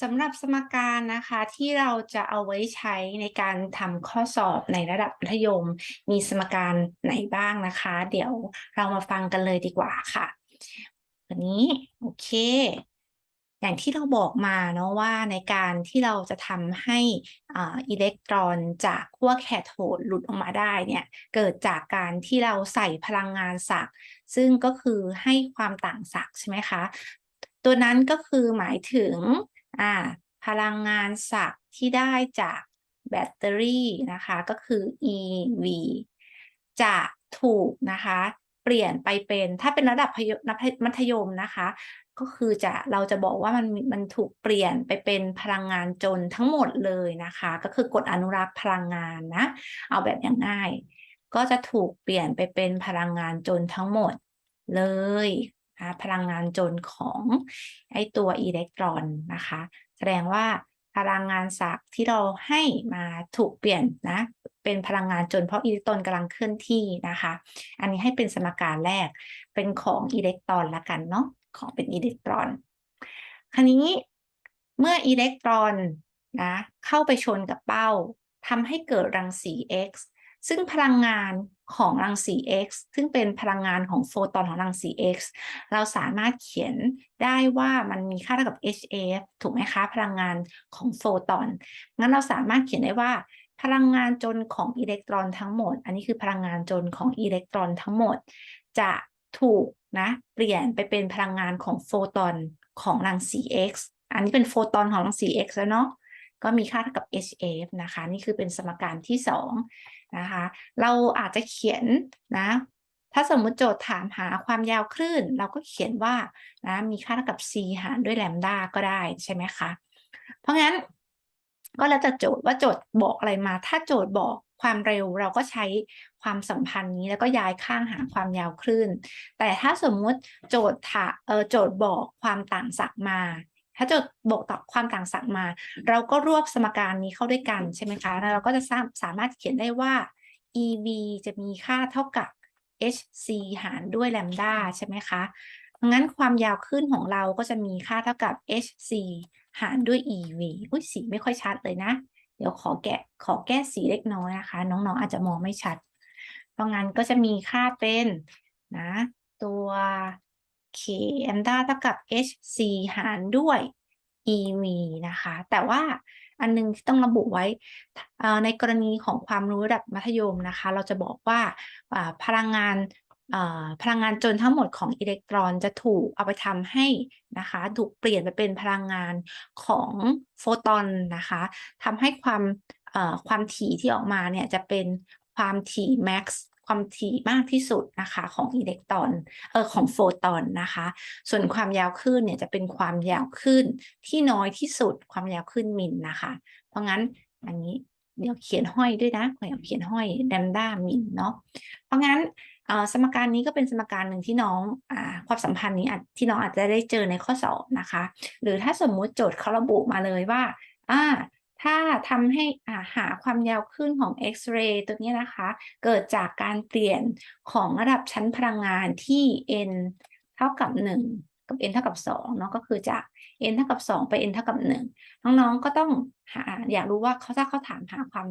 สำหรับสมการนะคะที่เราจะเอาไว้ใช้ในการทำข้อสอบในระดับมัธยม มีสมการไหนบ้างนะคะ เดี๋ยวเรามาฟังกันเลยดีกว่าค่ะ วันนี้โอเค อย่างที่เราบอกมาเนาะว่าในการที่เราจะทำให้อิเล็กตรอนจากขั้วแคโทดหลุดออกมาได้เนี่ยเกิดจากการที่เราใส่พลังงานศักซึ่งก็คือให้ความต่างศักใช่ไหมคะ ตัวนั้นก็คือหมายถึง อ่าพลังงานศักย์ที่ได้จากแบตเตอรี่นะคะก็คือ EV จะถูกนะคะเปลี่ยนไปเป็นถ้าเป็นระดับมัธยมนะคะ ก็คือจะเราจะบอกว่ามันมันถูกเปลี่ยนไปเป็นพลังงานจนทั้งหมดเลยนะคะ ก็คือกฎอนุรักษ์พลังงานนะ เอาแบบอย่างง่าย ก็จะถูกเปลี่ยนไปเป็นพลังงานจนทั้งหมดเลย นะพลังงานจนของไอตัวอิเล็กตรอนนะคะ แสดงว่าพลังงานศักที่เราให้มาถูกเปลี่ยนนะเป็นพลังงานจนเพราะอิเล็กตรอนกำลังเคลื่อนที่นะคะ อันนี้ให้เป็นสมการแรกเป็นของอิเล็กตรอนละกันเนาะของเป็นอิเล็กตรอน คราวนี้เมื่ออิเล็กตรอนนะเข้าไปชนกับเป้าทำให้เกิดรังสี X ซึ่งพลังงาน ของรังสี X ซึ่งเป็นพลังงานของโฟตอนของรังสี X เราสามารถเขียนได้ว่ามันมีค่าเท่ากับ HF ถูกไหมคะ พลังงานของโฟตอน งั้นเราสามารถเขียนได้ว่า พลังงานจนของอิเล็กตรอนทั้งหมด อันนี้คือพลังงานจนของอิเล็กตรอนทั้งหมด จะถูกนะเปลี่ยนไปเป็นพลังงานของโฟตอนของรังสี X อันนี้เป็นโฟตอนของรังสี X แล้วเนาะ ก็มีค่าเท่ากับ HF นะคะ นี่คือเป็นสมการที่2นะคะ เราอาจจะเขียนนะ ถ้าสมมุติโจทย์ถามหาความยาวคลื่น เราก็เขียนว่านะมีค่าเท่ากับ c หารด้วยแลมดาก็ได้ใช่ไหมคะ เพราะงั้นก็แล้วจะโจทย์ว่าโจทย์บอกอะไรมา ถ้าโจทย์บอกความเร็วเราก็ใช้ความสัมพันธ์นี้แล้วก็ย้ายข้างหาความยาวคลื่น แต่ถ้าสมมุติโจทย์ถาเออโจทย์บอกความต่างศักย์มา ถ้าโจทย์บอกตอบความต่างศักย์มา เราก็รวบสมการนี้เข้าด้วยกันใช่ไหมคะแล้วเราก็จะสามารถเขียนได้ว่า EV จะมีค่าเท่ากับ HC หารด้วยแลมดาใช่ไหมคะงั้นความยาวขึ้นของเราก็จะมีค่าเท่ากับ HC หารด้วย EV อุ้ยสีไม่ค่อยชัดเลยนะ เดี๋ยวขอแกะขอแก้สีเล็กน้อยนะคะ น้องๆ อาจจะมองไม่ชัด เพราะงั้นก็จะมีค่าเป็นนะตัว k แอมดาเท่ากับ hc หารด้วย ev นะคะ แต่ว่าอันนึงที่ต้องระบุไว้ในกรณีของความรู้ระดับมัธยมนะคะ เราจะบอกว่าพลังงานพลังงานจนทั้งหมดของอิเล็กตรอนจะถูกเอาไปทำให้นะคะถูกเปลี่ยนไปเป็นพลังงานของโฟตอนนะคะทำให้ความความถี่ที่ออกมาเนี่ยจะเป็นความถี่แม็กซ์ ความถี่มากที่สุดนะคะของอิเล็กตรอนเออของโฟตอนนะคะ ส่วนความยาวคลื่นเนี่ยจะเป็นความยาวคลื่นที่น้อยที่สุดความยาวคลื่นมิลนะคะ เพราะงั้นอันนี้เดี๋ยวเขียนห้อยด้วยนะเดี๋ยวเขียนห้อยแลมด้ามิลเนาะเพราะงั้นสมการนี้ก็เป็นสมการหนึ่งที่น้องอความสัมพันธ์นี้ที่น้องอาจจะได้เจอในข้อสอบนะคะ หรือถ้าสมมุติโจทย์เขาระบุมาเลยว่าอ่า ถ้าทำให้หาความยาวขึ้นของเอ็กซเรย์ตัวนี้นะคะ เกิดจากการเปลี่ยนของระดับชั้นพลังงานที่ n เท่ากับ 1 กับ n เท่ากับ2เนาะก็คือจาก n เท่ากับ 2 ไป n เท่ากับ 1 น้องๆก็ต้องหาอยากรู้ว่าเขาถ้าเขาถามหาความ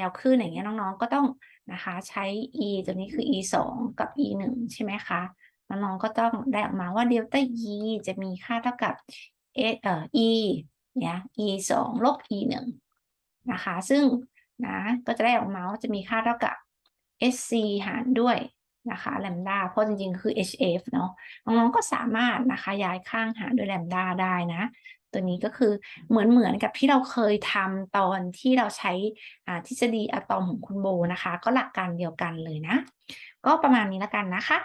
ยาวขึ้นอย่างเงี้ยน้องๆก็ต้องนะคะใช้ e ตัวนี้คือ e 2กับ e 1ใช่ไหมคะน้องๆก็ต้องได้ออกมาว่าเดลต้า e จะมีค่าเท่ากับเอ่อ e เนี่ย e 2ลบ e 1นะคะ ซึ่งนะก็จะได้ออกมาว่าจะมีค่าเท่ากับ sc หารด้วยนะคะแลมดาเพราะจริงๆ คือ hf เนาะน้องๆก็สามารถนะคะย้ายข้างหารด้วยแลมดาได้นะ ตัวนี้ก็คือเหมือนเหมือนกับที่เราเคยทำตอนที่เราใช้ทฤษฎีอะตอมของคุณโบนะคะ ก็หลักการเดียวกันเลยนะ ก็ประมาณนี้แล้วกันนะคะ